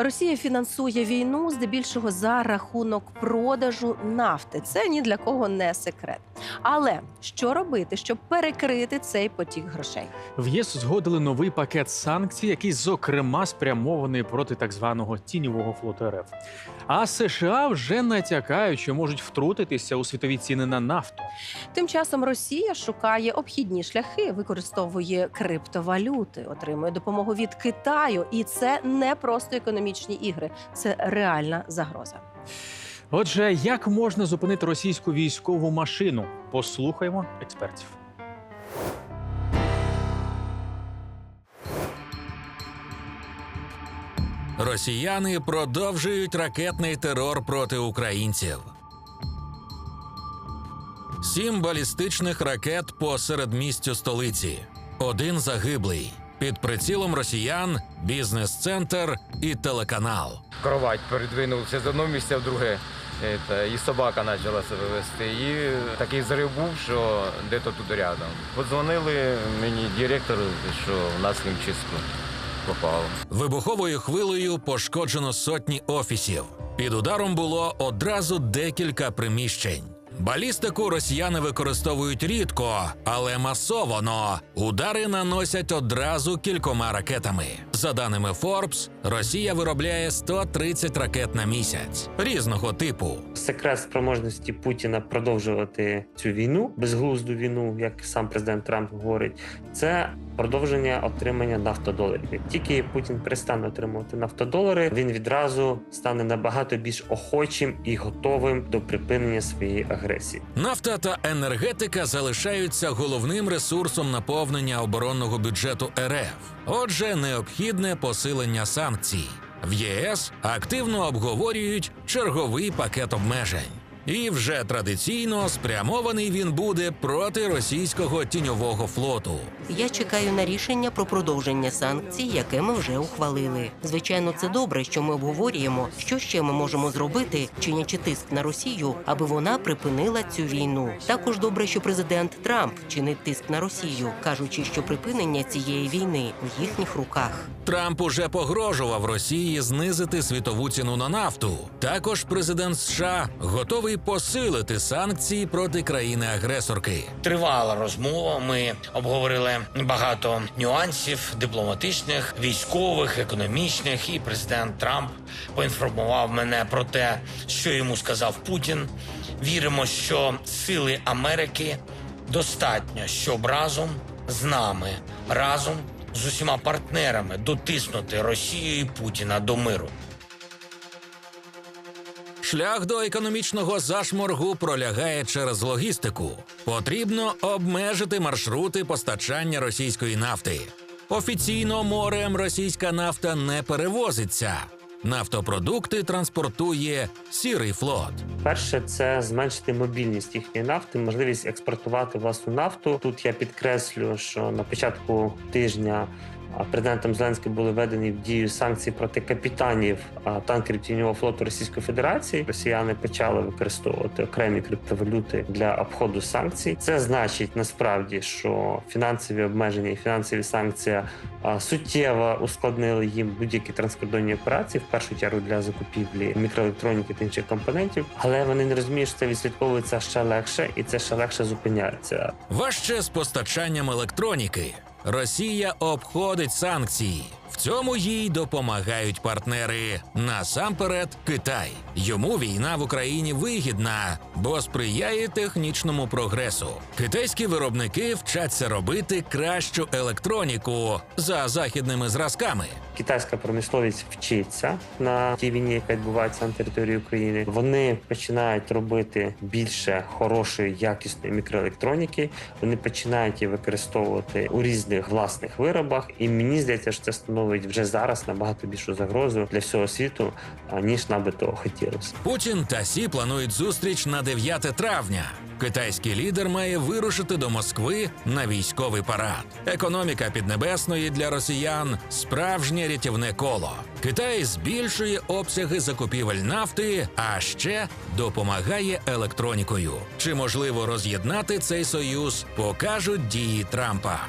Росія фінансує війну здебільшого за рахунок продажу нафти. Це ні для кого не секрет. Але що робити, щоб перекрити цей потік грошей? В ЄС згодили новий пакет санкцій, який зокрема спрямований проти так званого тіньового флоту РФ. А США вже натякають, що можуть втрутитися у світові ціни на нафту. Тим часом Росія шукає обхідні шляхи, використовує криптовалюти, отримує допомогу від Китаю, і це не просто економічні ігри, це реальна загроза. Отже, як можна зупинити російську військову машину? Послухаймо експертів. Росіяни продовжують ракетний терор проти українців. Сім балістичних ракет по середмістю столиці. Один загиблий. Під прицілом росіян, бізнес-центр і телеканал. Кровать передвинувся з одного місця в друге. І собака почала себе вести. І такий зрив був, що де-то тут рядом. Подзвонили мені директору, що в нас хімчистку попало. Вибуховою хвилею пошкоджено сотні офісів. Під ударом було одразу декілька приміщень. Балістику росіяни використовують рідко, але масово. Удари наносять одразу кількома ракетами. За даними Forbes, Росія виробляє 130 ракет на місяць різного типу. секрет спроможності Путіна продовжувати цю війну, безглузду війну, як сам президент Трамп говорить, це продовження отримання нафтодоларів. Як тільки Путін перестане отримувати нафтодолари, він відразу стане набагато більш охочим і готовим до припинення своєї агресії. Нафта та енергетика залишаються головним ресурсом наповнення оборонного бюджету РФ. Отже, необхідне посилення санкцій. В ЄС активно обговорюють черговий пакет обмежень. І вже традиційно спрямований він буде проти російського тіньового флоту. Я чекаю на рішення про продовження санкцій, яке ми вже ухвалили. Звичайно, це добре, що ми обговорюємо, що ще ми можемо зробити, чинячи тиск на Росію, аби вона припинила цю війну. Також добре, що президент Трамп чинить тиск на Росію, кажучи, що припинення цієї війни в їхніх руках. Трамп уже погрожував Росії знизити світову ціну на нафту. Також президент США готовий посилити санкції проти країни-агресорки. Тривала розмова. Ми обговорили багато нюансів дипломатичних, військових, економічних. І президент Трамп поінформував мене про те, що йому сказав Путін. Віримо, що сили Америки достатньо, щоб разом з нами, разом з усіма партнерами дотиснути Росію і Путіна до миру. Шлях до економічного зашморгу пролягає через логістику. Потрібно обмежити маршрути постачання російської нафти. Офіційно морем російська нафта не перевозиться. Нафтопродукти транспортує сірий флот. Перше, це зменшити мобільність їхньої нафти, можливість експортувати власну нафту. Тут я підкреслю, що на початку тижня президентом Зеленським були введені в дію санкції проти капітанів танкерів тіньового флоту Російської Федерації. Росіяни почали використовувати окремі криптовалюти для обходу санкцій. Це значить насправді, що фінансові обмеження і фінансові санкції суттєво ускладнили їм будь-які транскордонні операції, в першу чергу для закупівлі мікроелектроніки та інших компонентів. Але вони не розуміють, що це відслідковується ще легше, і це ще легше зупиняється. Важче з постачанням електроніки. Росія обходить санкції. В цьому їй допомагають партнери. Насамперед, Китай. Йому війна в Україні вигідна, бо сприяє технічному прогресу. Китайські виробники вчаться робити кращу електроніку за західними зразками. Китайська промисловість вчиться на тій війні, яка відбувається на території України. Вони починають робити більше хорошої, якісної мікроелектроніки. Вони починають її використовувати у різних власних виробах. І мені здається, що це становить вже зараз набагато більшу загрозу для всього світу, ніж нам би того хотілося. Путін та Сі планують зустріч на 9 травня. Китайський лідер має вирушити до Москви на військовий парад. Економіка піднебесної для росіян справжнє рятівне коло. Китай збільшує обсяги закупівель нафти, а ще допомагає електронікою. Чи можливо роз'єднати цей союз, покажуть дії Трампа.